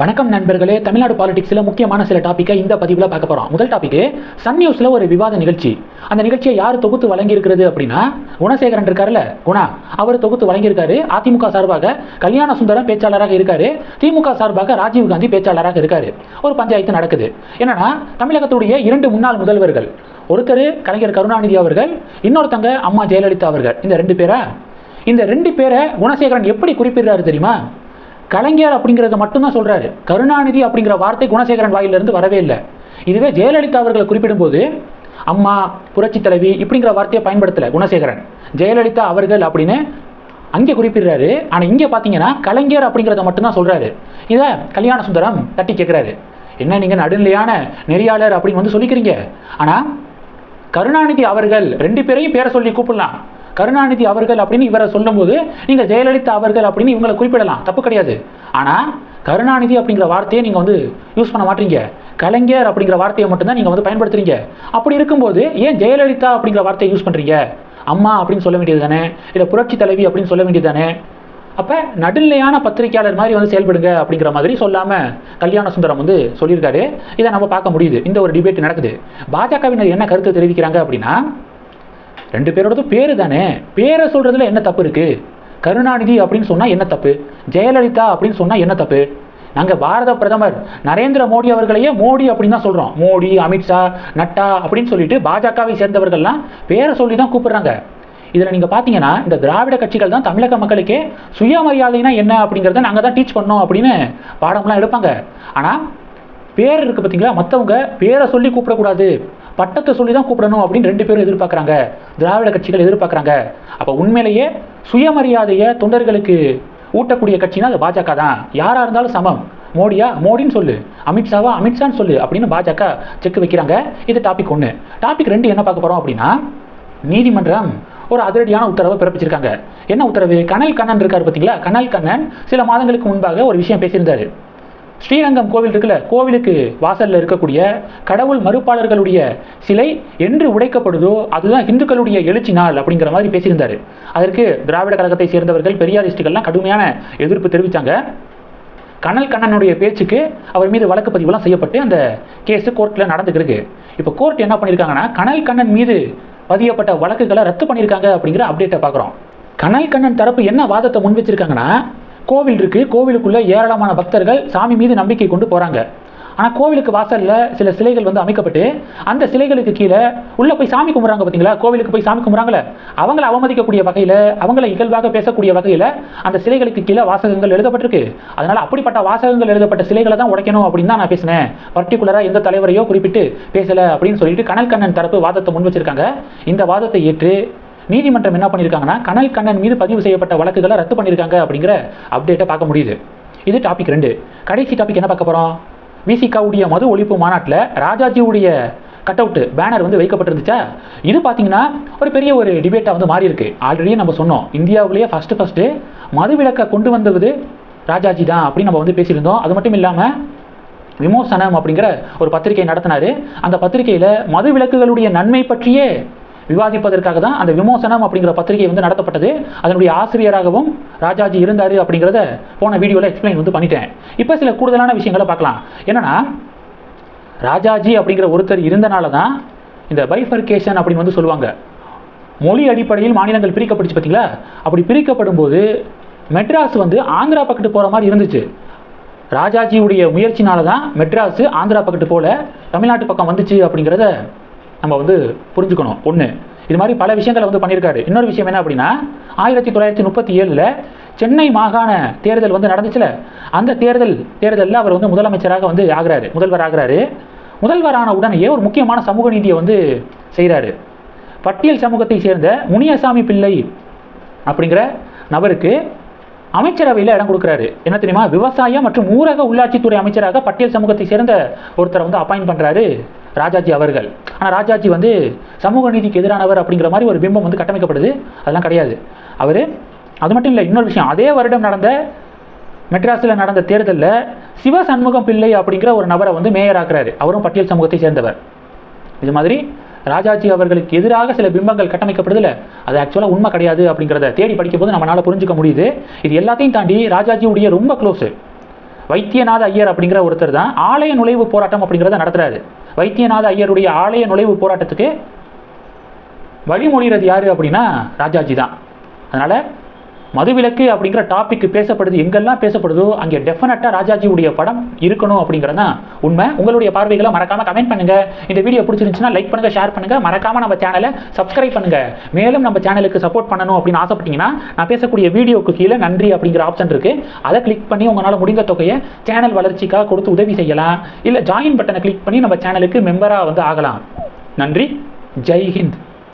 வணக்கம் நண்பர்களே. தமிழ்நாடு பாலிடிக்ஸில் முக்கியமான சில டாப்பிக்கை இந்த பதிவில் பார்க்க போகிறோம் முதல் டாபிக் சன் நியூஸில் ஒரு விவாத நிகழ்ச்சி. அந்த நிகழ்ச்சியை யார் தொகுத்து வழங்கியிருக்கிறது அப்படின்னா குணசேகரன் இருக்காருல்ல குணா. அவர் தொகுத்து வழங்கியிருக்காரு. அதிமுக சார்பாக கல்யாண சுந்தரம் பேச்சாளராக இருக்காரு. திமுக சார்பாக ராஜீவ் காந்தி பேச்சாளராக இருக்காரு. ஒரு பஞ்சாயத்து நடக்குது. என்னன்னா தமிழகத்துடைய இரண்டு முன்னாள் முதல்வர்கள். ஒருத்தர் கலைஞர் கருணாநிதி அவர்கள் இன்னொருத்தங்க அம்மா ஜெயலலிதா அவர்கள். இந்த ரெண்டு பேரா? இந்த ரெண்டு பேரை குணசேகரன் எப்படி குறிப்பிடுறாரு தெரியுமா? கலைஞர் அப்படிங்கிறத மட்டும்தான் சொல்கிறாரு கருணாநிதி அப்படிங்கிற வார்த்தை குணசேகரன் வாயிலிருந்து வரவே இல்லை. இதுவே ஜெயலலிதா அவர்களை குறிப்பிடும்போது அம்மா புரட்சி தலைவி இப்படிங்கிற வார்த்தையை பயன்படுத்தலை குணசேகரன். ஜெயலலிதா அவர்கள் அப்படின்னு அங்கே குறிப்பிடுறாரு. ஆனால் இங்கே பார்த்தீங்கன்னா கலைஞர் அப்படிங்கிறத மட்டும்தான் சொல்கிறாரு இதை கல்யாண சுந்தரம் தட்டி கேட்குறாரு என்ன நீங்கள் நடுநிலையான நெறியாளர் அப்படின்னு வந்து சொல்லிக்கிறீங்க. ஆனால் கருணாநிதி அவர்கள் ரெண்டு பேரையும் பேரை சொல்லி கூப்பிடலாம். கருணாநிதி அவர்கள் அப்படின்னு இவரை சொல்லும்போது நீங்கள் ஜெயலலிதா அவர்கள் அப்படின்னு இவங்களை குறிப்பிடலாம். தப்பு கிடையாது. ஆனால் கருணாநிதி அப்படிங்கிற வார்த்தையை நீங்கள் வந்து யூஸ் பண்ண மாட்டீங்க. கலைஞர் அப்படிங்கிற வார்த்தையை மட்டும்தான் நீங்கள் வந்து பயன்படுத்துறீங்க. அப்படி இருக்கும்போது ஏன் ஜெயலலிதா அப்படிங்கிற வார்த்தையை யூஸ் பண்ணுறீங்க அம்மா அப்படின்னு சொல்ல வேண்டியது தானே? இல்லை புரட்சி தலைவி அப்படின்னு சொல்ல வேண்டியது தானே? அப்போ நடுநிலையான பத்திரிக்கையாளர் மாதிரி வந்து செயல்படுங்க அப்படிங்கிற மாதிரி சொல்லாமல் கல்யாண சுந்தரம் வந்து சொல்லியிருக்காரு. இதை நம்ம பார்க்க முடியுது. இந்த ஒரு டிபேட் நடக்குது. பாஜகவினர் என்ன கருத்து தெரிவிக்கிறாங்க அப்படின்னா ரெண்டு பேரோடது பேர் தானே பேரை சொல்கிறதுல என்ன தப்பு இருக்குது கருணாநிதி அப்படின்னு சொன்னால் என்ன தப்பு? ஜெயலலிதா அப்படின்னு சொன்னால் என்ன தப்பு? நாங்கள் பாரத பிரதமர் நரேந்திர மோடி அவர்களையே மோடி அப்படின்னு தான் சொல்கிறோம் மோடி அமித்ஷா நட்டா அப்படின்னு சொல்லிட்டு பாஜகவை சேர்ந்தவர்கள்லாம் பேரை சொல்லி தான் கூப்பிடுறாங்க. இதில் நீங்கள் பார்த்தீங்கன்னா இந்த திராவிட கட்சிகள் தான் தமிழக மக்களுக்கே சுயமரியாதைனா என்ன அப்படிங்கிறத நாங்கள் தான் டீச் பண்ணோம் அப்படின்னு பாடம்லாம் எடுப்பாங்க. ஆனால் பேர் இருக்குது பார்த்தீங்களா மற்றவங்க பேரை சொல்லி கூப்பிடக்கூடாது. பட்டத்தை சொல்லி தான் கூப்பிடணும் அப்படின்னு ரெண்டு பேரும் எதிர்பார்க்குறாங்க. திராவிட கட்சிகள் எதிர்பார்க்குறாங்க. அப்போ உண்மையிலேயே சுயமரியாதையை தொண்டர்களுக்கு ஊட்டக்கூடிய கட்சினா அது பாஜக தான். யாராக இருந்தாலும் சமம். மோடியா? மோடின்னு சொல்லு. அமித்ஷாவா அமித்ஷான்னு சொல்லு அப்படின்னு பாஜக செக் வைக்கிறாங்க. இது டாபிக் ஒன்று டாபிக் ரெண்டு என்ன பார்க்க போகிறோம் அப்படின்னா நீதிமன்றம் ஒரு அதிரடியான உத்தரவை பிறப்பிச்சிருக்காங்க. என்ன உத்தரவு? கனல் கண்ணன் இருக்கார் பார்த்தீங்களா கனல் கண்ணன் சில மாதங்களுக்கு முன்பாக ஒரு விஷயம் பேசியிருந்தாரு. ஸ்ரீரங்கம் கோவில் இருக்குல்ல கோவிலுக்கு வாசல்ல இருக்கக்கூடிய கடவுள் மறுப்பாளர்களுடைய சிலை என்று உடைக்கப்படுதோ அதுதான் இந்துக்களுடைய எழுச்சி நாள் அப்படிங்கிற மாதிரி பேசியிருந்தார். அதற்கு திராவிட கழகத்தை சேர்ந்தவர்கள் பெரியாரிஸ்டுகள்லாம் கடுமையான எதிர்ப்பு தெரிவித்தாங்க கனல் கண்ணனுடைய பேச்சுக்கு அவர் மீது வழக்கு பதிவுலாம் செய்யப்பட்டு அந்த கேஸு கோர்ட்டில் நடந்துக்கிருக்கு இப்போ கோர்ட் என்ன பண்ணியிருக்காங்கன்னா கனல் கண்ணன் மீது பதியப்பட்ட வழக்குகளை ரத்து பண்ணியிருக்காங்க அப்படிங்கிற அப்டேட்டை பார்க்குறோம் கனல் கண்ணன் தரப்பு என்ன வாதத்தை முன் வச்சிருக்காங்கன்னா கோவில் இருக்கு கோவிலுக்குள்ள ஏராளமான பக்தர்கள் சாமி மீது நம்பிக்கை கொண்டு போறாங்க. ஆனால் கோவிலுக்கு வாசல்ல சில சிலைகள் வந்து அமைக்கப்பட்டு அந்த சிலைகளுக்கு கீழே உள்ள போய் சாமி கும்பிட்றாங்க பார்த்தீங்களா கோவிலுக்கு போய் சாமி கும்பிட்றாங்களே அவங்கள அவமதிக்கக்கூடிய வகையில் அவங்கள இகழ்வாக பேசக்கூடிய வகையில் அந்த சிலைகளுக்கு கீழே வாசகங்கள் எழுதப்பட்டிருக்கு. அதனால அப்படிப்பட்ட வாசகங்கள் எழுதப்பட்ட சிலைகளை தான் உடைக்கணும் அப்படின்னு தான் நான் பேசினேன். பர்டிகுலராக எந்த தலைவரையோ குறிப்பிட்டு பேசலை அப்படின்னு சொல்லிட்டு கனல் கண்ணன் தரப்பு வாதத்தை முன் வச்சிருக்காங்க. இந்த வாதத்தை ஏற்று நீதிமன்றம் என்ன பண்ணியிருக்காங்கன்னா கனல் கண்ணன் மீது பதிவு செய்யப்பட்ட வழக்குகளை ரத்து பண்ணியிருக்காங்க அப்படிங்கிற அப்டேட்டை பார்க்க முடியுது. இது டாபிக் ரெண்டு. கடைசி டாபிக் என்ன பார்க்க போகிறோம் விசிகாவுடைய மது ஒழிப்பு மாநாட்டில் ராஜாஜியுடைய கட் அவுட்டு பேனர் வந்து வைக்கப்பட்டிருந்துச்சா? இது பார்த்தீங்கன்னா ஒரு பெரிய ஒரு டிபேட்டாக வந்து மாறி இருக்கு ஆல்ரெடி நம்ம சொன்னோம் இந்தியாவிலேயே ஃபஸ்ட்டு ஃபஸ்ட்டு மது விலக்கை கொண்டு வந்தது ராஜாஜி தான் அப்படின்னு நம்ம வந்து பேசியிருந்தோம். அது மட்டும் இல்லாமல் விமோசனம் அப்படிங்கிற ஒரு பத்திரிகை நடத்தினார். அந்த பத்திரிகையில் மது விலக்குகளுடைய நன்மை பற்றியே விவாதிப்பதற்காக தான் அந்த விமோசனம் அப்படிங்கிற பத்திரிகை வந்து நடத்தப்பட்டது. அதனுடைய ஆசிரியராகவும் ராஜாஜி இருந்தார் அப்படிங்கிறத போன வீடியோவில் எக்ஸ்பிளைன் வந்து பண்ணிட்டேன். இப்போ சில கூடுதலான விஷயங்களை பார்க்கலாம். என்னன்னா ராஜாஜி அப்படிங்கிற ஒருத்தர் இருந்தனால தான் இந்த பைஃபர்கேஷன் அப்படின்னு வந்து சொல்லுவாங்க. மொழி அடிப்படையில் மாநிலங்கள் பிரிக்கப்பட்டுச்சு பார்த்தீங்களா அப்படி பிரிக்கப்படும் போது மெட்ராஸ் வந்து ஆந்திரா பக்கத்து போகிற மாதிரி இருந்துச்சு. ராஜாஜியுடைய முயற்சினால தான் மெட்ராஸ் ஆந்திரா பக்கத்து போல தமிழ்நாட்டு பக்கம் வந்துச்சு அப்படிங்கிறத நம்ம வந்து புரிஞ்சுக்கணும். ஒன்று இது மாதிரி பல விஷயங்களை வந்து பண்ணியிருக்காரு. இன்னொரு விஷயம் என்ன அப்படின்னா ஆயிரத்தி தொள்ளாயிரத்தி முப்பத்தி ஏழில் சென்னை மாகாண தேர்தல் வந்து நடந்துச்சுல அந்த தேர்தல் தேர்தலில் அவர் வந்து முதலமைச்சராக வந்து ஆகிறாரு முதல்வர் ஆகிறாரு. முதல்வரான உடனேயே ஒரு முக்கியமான சமூக நீதியை வந்து செய்கிறாரு பட்டியல் சமூகத்தை சேர்ந்த முனியசாமி பிள்ளை அப்படிங்கிற நபருக்கு அமைச்சரவையில் இடம் கொடுக்குறாரு. என்ன தெரியுமா? விவசாயம் மற்றும் ஊரக உள்ளாட்சித்துறை அமைச்சராக பட்டியல் சமூகத்தை சேர்ந்த ஒருத்தரை வந்து அப்பாயின்ட் பண்ணுறாரு ராஜாஜி அவர்கள். ஆனால் ராஜாஜி வந்து சமூக நீதிக்கு எதிரானவர் அப்படிங்கிற மாதிரி ஒரு பிம்பம் வந்து கட்டமைக்கப்படுது. அதெல்லாம் கிடையாது. அவர் அது மட்டும் இல்லை இன்னொரு விஷயம். அதே வருடம் நடந்த மெட்ராஸில் நடந்த தேர்தலில் சிவ சண்முகம் பிள்ளை அப்படிங்கிற ஒரு நபரை வந்து மேயராக்குறாரு அவரும் பட்டியல் சமூகத்தை சேர்ந்தவர். இது மாதிரி ராஜாஜி அவர்களுக்கு எதிராக சில பிம்பங்கள் கட்டமைக்கப்படுதில்ல அது ஆக்சுவலாக உண்மை கிடையாது அப்படிங்கிறத தேடி படிக்கும் போது நம்மளால் புரிஞ்சுக்க முடியுது. இது எல்லாத்தையும் தாண்டி ராஜாஜியுடைய ரொம்ப க்ளோஸு வைத்தியநாத ஐயர் அப்படிங்கிற ஒருத்தர் தான் ஆலய நுழைவு போராட்டம் அப்படிங்கிறத நடத்துறாரு. வைத்தியநாத ஐயருடைய ஆலய நுழைவு போராட்டத்துக்கு வழிமொழிகிறது யார் அப்படின்னா ராஜாஜி தான். அதனால் மதுவிலக்கு அப்படிங்கிற டாபிக் பேசப்படுது. எங்கெல்லாம் பேசப்படுதோ அங்கே டெஃபினட்டாக ராஜாஜியுடைய படம் இருக்கணும் அப்படிங்கிறது தான் உண்மை. உங்களுடைய பார்வைகளை மறக்காமல் கமெண்ட் பண்ணுங்க. இந்த வீடியோ பிடிச்சிருந்துச்சுன்னா லைக் பண்ணுங்கள் ஷேர் பண்ணுங்கள் மறக்காம நம்ம சேனலை சப்ஸ்கிரைப் பண்ணுங்கள் மேலும் நம்ம சேனலுக்கு சப்போர்ட் பண்ணணும் அப்படின்னு ஆசைப்பட்டீங்கன்னா நான் பேசக்கூடிய வீடியோக்கு கீழே நன்றி அப்படிங்கிற ஆப்ஷன் இருக்குது அதை கிளிக் பண்ணி உங்களால் முடிந்த தொகையை சேனல் வளர்ச்சிக்காக கொடுத்து உதவி செய்யலாம். இல்லை ஜாயின் பட்டனை கிளிக் பண்ணி நம்ம சேனலுக்கு மெம்பராக வந்து ஆகலாம். நன்றி. ஜெய் ஹிந்த்.